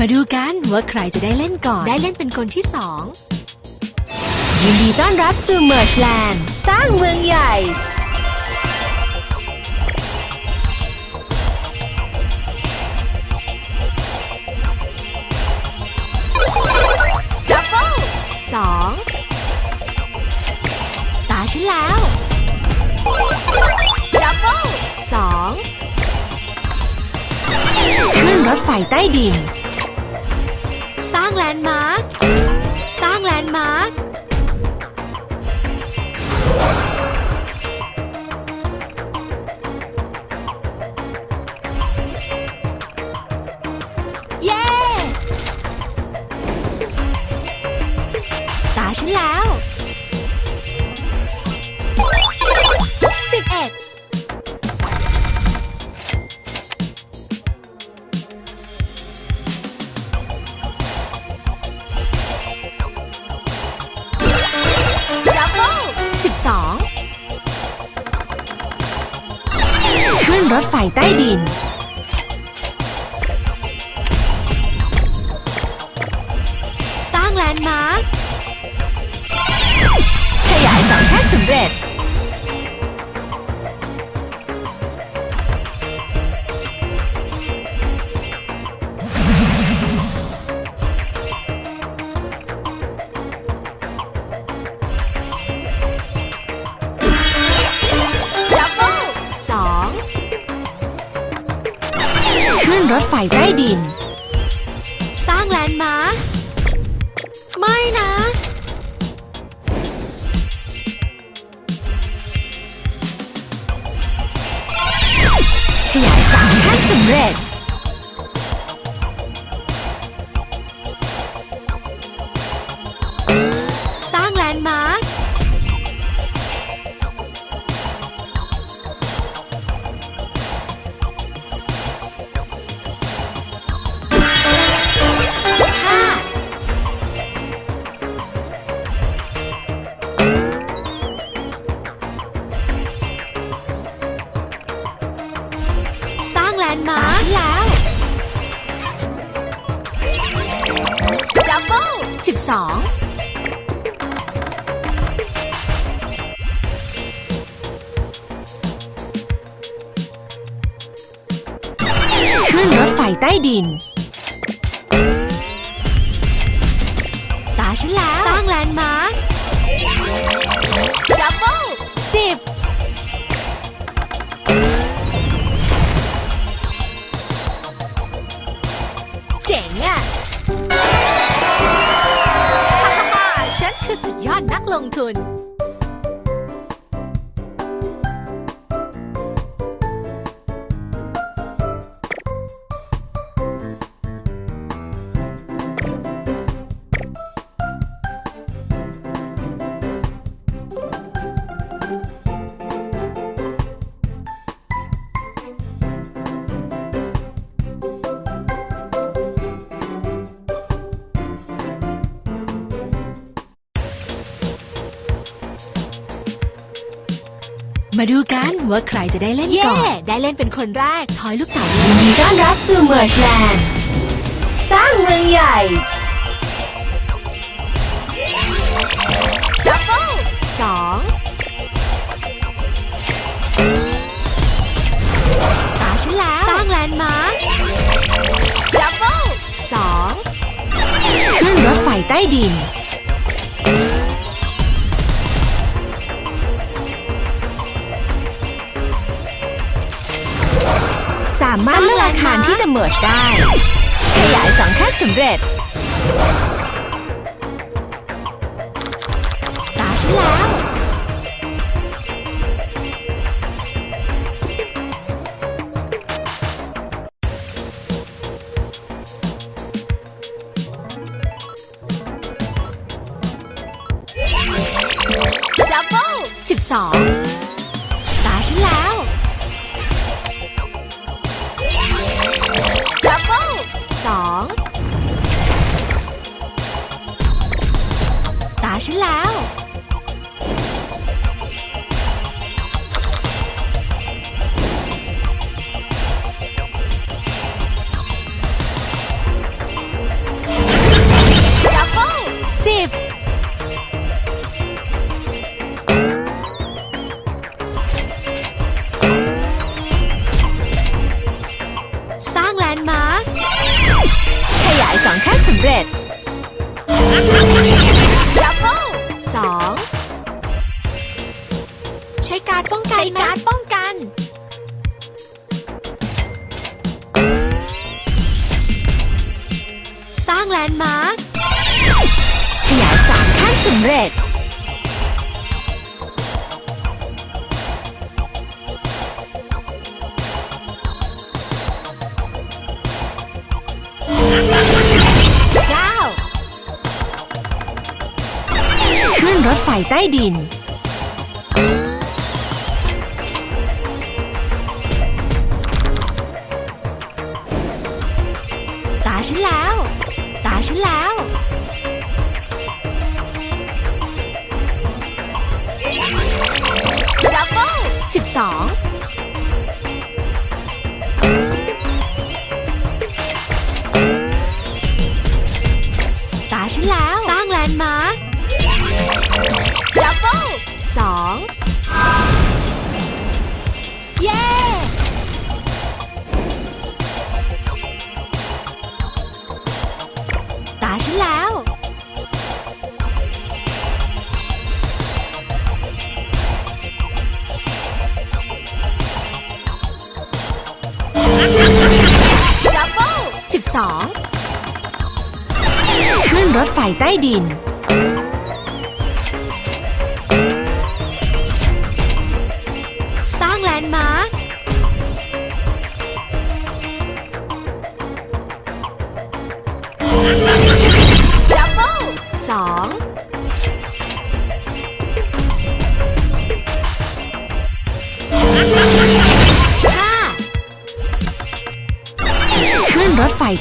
มาดูกันว่าใครจะได้เล่นก่อน ได้เล่นเป็นคนที่สอง ยินดีต้อนรับสู่เมอร์ชแลนด์ สร้างเมืองใหญ่ ดับเบิลสองตาฉันแล้ว ดับเบิลสองขึ้นรถไฟใต้ดิน ร้างแลนด์มาร์ค สร้างแลนด์มาร์ค รถไฟใต้ดิน สร้างแลนด์มาร์คขยายสองแท่งสำเร็จ รถไฟใต้ดิน 12ขึ้นรถไฟใต้ดิน งทุน มาดูกันว่าใครจะได้เล่นก่อน ได้เล่นเป็นคนแรกทอยลูกเต๋าเลยินยดีต้อนรับสู่เมอร์ชแลนด์สร้างเมืองใหญ่ดับเบิลสองตาฉันแล้ว สร้างแลนด์มาร์คดับเบิลสองขึ้นรถไฟใต้ดิน เมิดได้ ขยายสองแท่งสำเร็จ ช้การป้องกัน สร้างแลนด์มาร์คขยายสามขั้นสำเร็จเก้าขึ้นรถไฟใต้ดิน 2. ขึ้นรถไฟใต้ดิน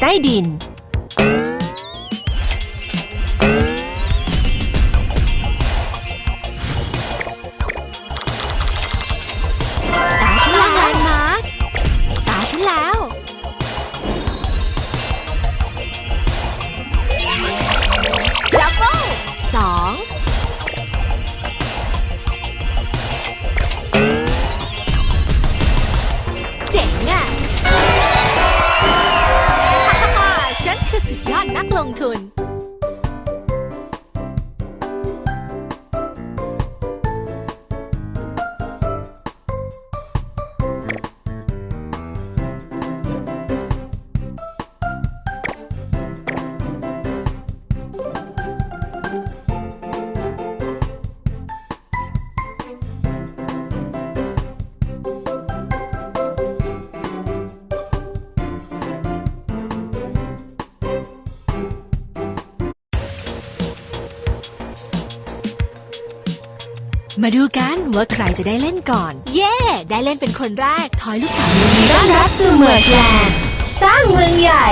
ใต้ดิน มาดูกันว่าใครจะได้เล่นก่อน เย้ได้เล่นเป็นคนแรก ทอยลูกเต๋าต้อนรับสู่เมืองแลนด์สร้างเมืองใหญ่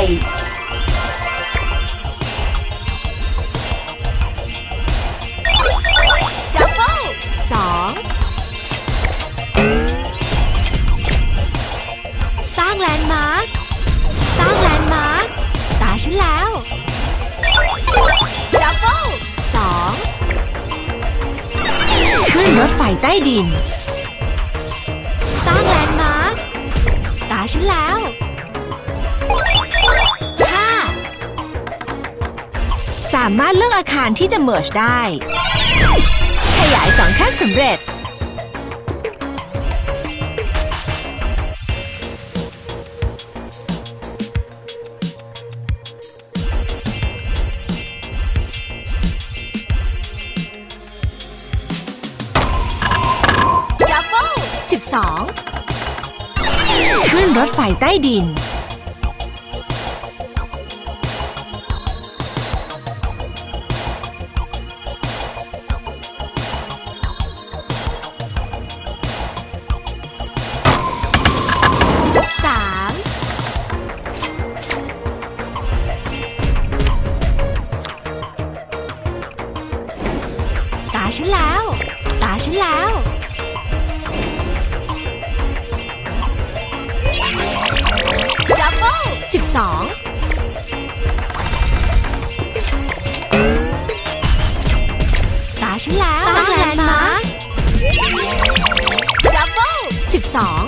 ดับเบิลสองสร้างแลนด์มาร์ค สร้างแลนด์มาร์ค ตาฉันแล้ว ขึ้นรถไฟใต้ดิน สร้างแลนด์มาร์คตาฉันแล้วห้าสามารถเลือกอาคารที่จะเมิร์ชได้ ขยายสองขั้นสำเร็จ รถไฟใต้ดิน ฉันแล้วสร้างแลนด์มาร์คดับเบิลสิบสอง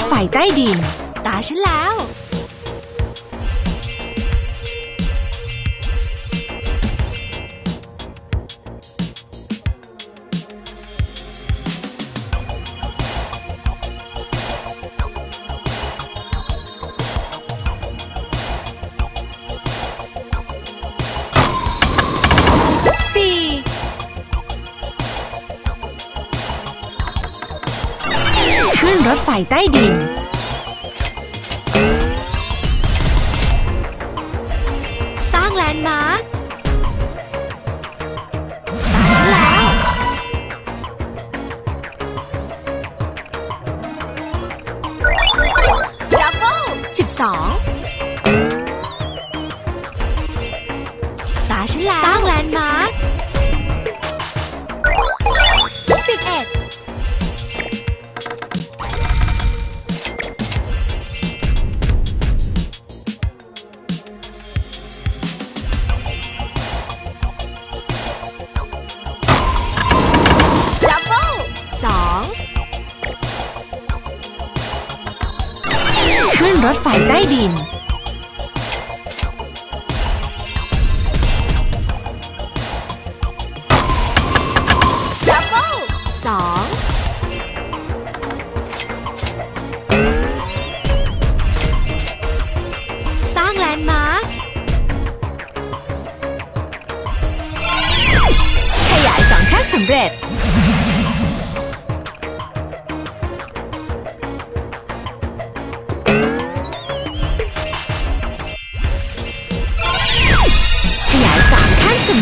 ถไฟใต้ดิน ตาฉันแล้ว ขึ้นรถไฟใต้ดิน สร้างแลนด์มาร์คแล้วดับเบิลสิบสองตาฉันแล้วสร้างแลนด์มาร์ค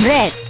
red.